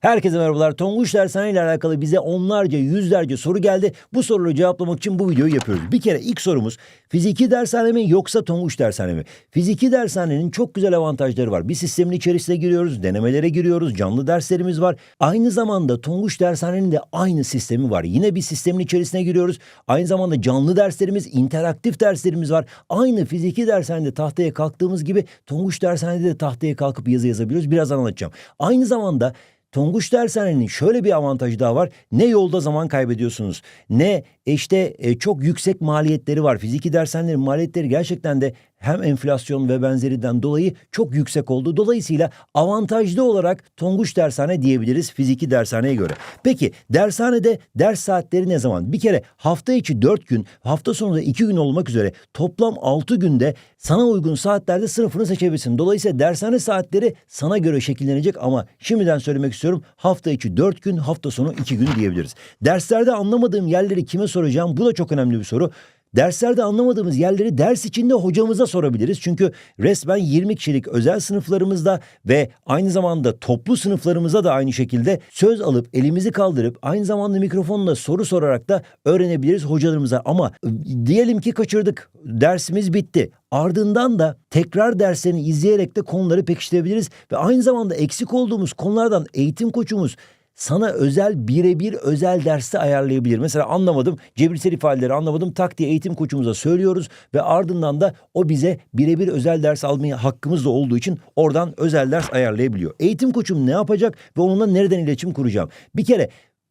Herkese merhabalar. Tonguç Dershane ile alakalı bize onlarca, yüzlerce soru geldi. Bu soruları cevaplamak için bu videoyu yapıyoruz. Bir kere ilk sorumuz fiziki dershane mi yoksa Tonguç Dershane mi? Fiziki dershanenin çok güzel avantajları var. Bir sistemin içerisine giriyoruz, denemelere giriyoruz, canlı derslerimiz var. Aynı zamanda Tonguç Dershane'nin de aynı sistemi var. Yine bir sistemin içerisine giriyoruz. Aynı zamanda canlı derslerimiz, interaktif derslerimiz var. Aynı fiziki dershanede tahtaya kalktığımız gibi Tonguç Dershane'de de tahtaya kalkıp yazı yazabiliyoruz. Birazdan anlatacağım. Aynı zamanda Tonguç Dershane'nin şöyle bir avantajı daha var. Ne yolda zaman kaybediyorsunuz ne işte e, çok yüksek maliyetleri var. Fiziki dershanelerin maliyetleri gerçekten de hem enflasyon ve benzerinden dolayı çok yüksek oldu. Dolayısıyla avantajlı olarak Tonguç Dershane diyebiliriz fiziki dershaneye göre. Peki dershanede ders saatleri ne zaman? Bir kere hafta içi 4 gün, hafta sonu da 2 gün olmak üzere toplam 6 günde sana uygun saatlerde sınıfını seçebilirsin. Dolayısıyla dershane saatleri sana göre şekillenecek ama şimdiden söylemek istiyorum hafta içi 4 gün, hafta sonu 2 gün diyebiliriz. Derslerde anlamadığım yerleri kime soracağım? Bu da çok önemli bir soru. Derslerde anlamadığımız yerleri ders içinde hocamıza sorabiliriz. Çünkü resmen 20 kişilik özel sınıflarımızda ve aynı zamanda toplu sınıflarımıza da aynı şekilde söz alıp elimizi kaldırıp aynı zamanda mikrofonla soru sorarak da öğrenebiliriz hocalarımıza. Ama e, diyelim ki kaçırdık. Dersimiz bitti. Ardından da tekrar derslerini izleyerek de konuları pekiştirebiliriz ve aynı zamanda eksik olduğumuz konulardan eğitim koçumuz sana özel birebir özel derste ayarlayabilir. Mesela anlamadım cebirsel ifadeleri anlamadım tak diye eğitim koçumuza söylüyoruz ve ardından da o bize birebir özel ders almaya hakkımız da olduğu için oradan özel ders ayarlayabiliyor. Eğitim koçum ne yapacak ve onunla nereden iletişim kuracağım? Bir kere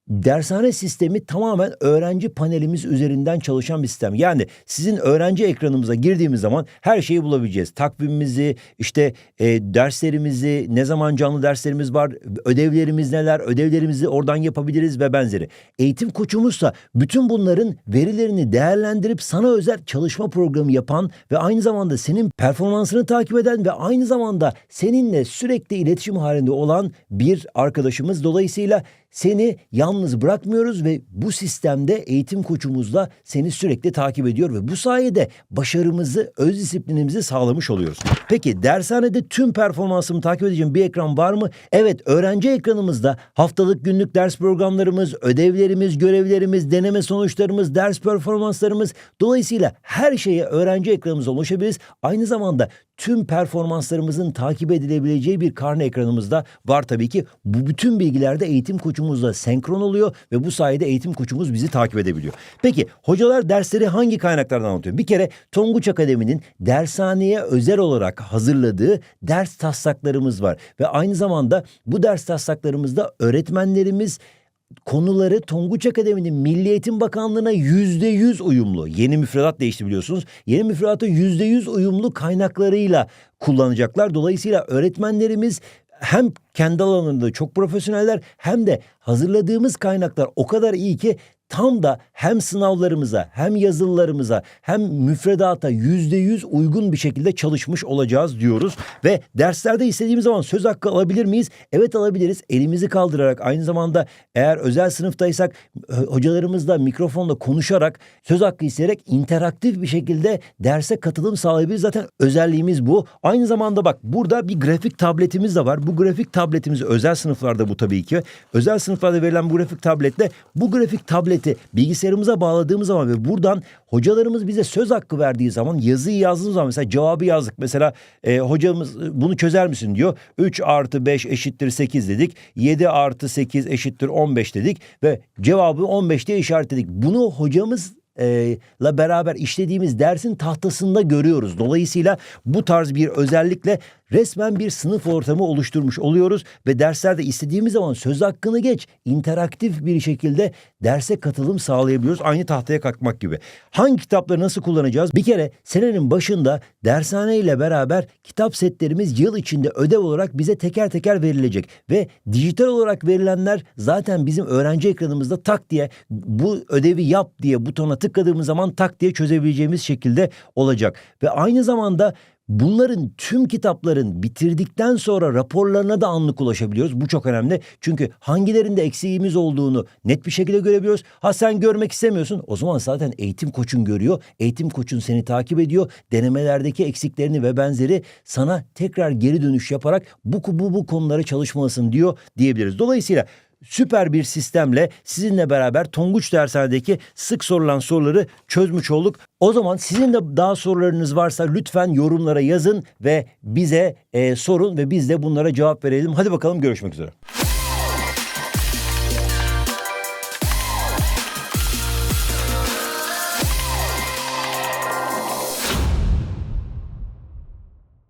Dershane sistemi tamamen öğrenci panelimiz üzerinden çalışan bir sistem. Yani sizin öğrenci ekranımıza girdiğimiz zaman her şeyi bulabileceğiz. Takvimimizi, işte e, derslerimizi, ne zaman canlı derslerimiz var, ödevlerimiz neler, ödevlerimizi oradan yapabiliriz ve benzeri. Eğitim koçumuzsa bütün bunların verilerini değerlendirip sana özel çalışma programı yapan ve aynı zamanda senin performansını takip eden ve aynı zamanda seninle sürekli iletişim halinde olan bir arkadaşımız. Dolayısıyla seni yalnız bırakmıyoruz ve bu sistemde eğitim koçumuzla seni sürekli takip ediyor ve bu sayede başarımızı, öz disiplinimizi sağlamış oluyoruz. Peki dershanede tüm performansımı takip edeceğim bir ekran var mı? Evet, öğrenci ekranımızda haftalık günlük ders programlarımız, ödevlerimiz, görevlerimiz, deneme sonuçlarımız, ders performanslarımız dolayısıyla her şeye öğrenci ekranımıza ulaşabiliriz. Aynı zamanda tüm performanslarımızın takip edilebileceği bir karne ekranımız da var tabii ki. Bu bütün bilgiler de eğitim koçumuzla senkron oluyor ve bu sayede eğitim koçumuz bizi takip edebiliyor. Peki hocalar dersleri hangi kaynaklardan anlatıyor? Bir kere Tonguç Akademi'nin dershaneye özel olarak hazırladığı ders taslaklarımız var ve aynı zamanda bu ders taslaklarımızda öğretmenlerimiz konuları Tonguç Akademi'nin Milli Eğitim Bakanlığı'na yüzde yüz uyumlu. Yeni müfredat değişti biliyorsunuz. Yeni müfredata yüzde yüz uyumlu kaynaklarıyla kullanacaklar. Dolayısıyla öğretmenlerimiz hem kendi alanlarında çok profesyoneller hem de hazırladığımız kaynaklar o kadar iyi ki tam da hem sınavlarımıza hem yazılılarımıza hem müfredata yüzde yüz uygun bir şekilde çalışmış olacağız diyoruz. Ve derslerde istediğimiz zaman söz hakkı alabilir miyiz? Evet alabiliriz. Elimizi kaldırarak aynı zamanda eğer özel sınıftaysak hocalarımızla mikrofonla konuşarak söz hakkı isteyerek interaktif bir şekilde derse katılım sağlayabiliriz. Zaten özelliğimiz bu. Aynı zamanda bak burada bir grafik tabletimiz de var. Bu grafik tabletimiz özel sınıflarda bu tabii ki. Özel sınıflarda verilen bu grafik tabletle bu grafik tableti bilgisayarımıza bağladığımız zaman ve buradan hocalarımız bize söz hakkı verdiği zaman yazıyı yazdığımız zaman mesela cevabı yazdık. Mesela e, hocamız bunu çözer misin diyor. 3 artı 5 eşittir 8 dedik. 7 artı 8 eşittir 15 dedik ve cevabı 15 diye işaretledik. Bunu hocamız la beraber işlediğimiz dersin tahtasında görüyoruz. Dolayısıyla bu tarz bir özellikle resmen bir sınıf ortamı oluşturmuş oluyoruz ve derslerde istediğimiz zaman söz hakkını geç interaktif bir şekilde derse katılım sağlayabiliyoruz. Aynı tahtaya kalkmak gibi. Hangi kitapları nasıl kullanacağız? Bir kere senenin başında dershane ile beraber kitap setlerimiz yıl içinde ödev olarak bize teker teker verilecek ve dijital olarak verilenler zaten bizim öğrenci ekranımızda tak diye bu ödevi yap diye butona tıkladığımız zaman tak diye çözebileceğimiz şekilde olacak. Ve aynı zamanda Bunların tüm kitapların bitirdikten sonra raporlarına da anlık ulaşabiliyoruz. Bu çok önemli. Çünkü hangilerinde eksiğimiz olduğunu net bir şekilde görebiliyoruz. Ha sen görmek istemiyorsun. O zaman zaten eğitim koçun görüyor. Eğitim koçun seni takip ediyor. Denemelerdeki eksiklerini ve benzeri sana tekrar geri dönüş yaparak bu bu bu konulara çalışmalısın diyor diyebiliriz. Dolayısıyla süper bir sistemle sizinle beraber Tonguç Dershane'deki sık sorulan soruları çözmüş olduk. O zaman sizin de daha sorularınız varsa lütfen yorumlara yazın ve bize e, sorun ve biz de bunlara cevap verelim. Hadi bakalım görüşmek üzere.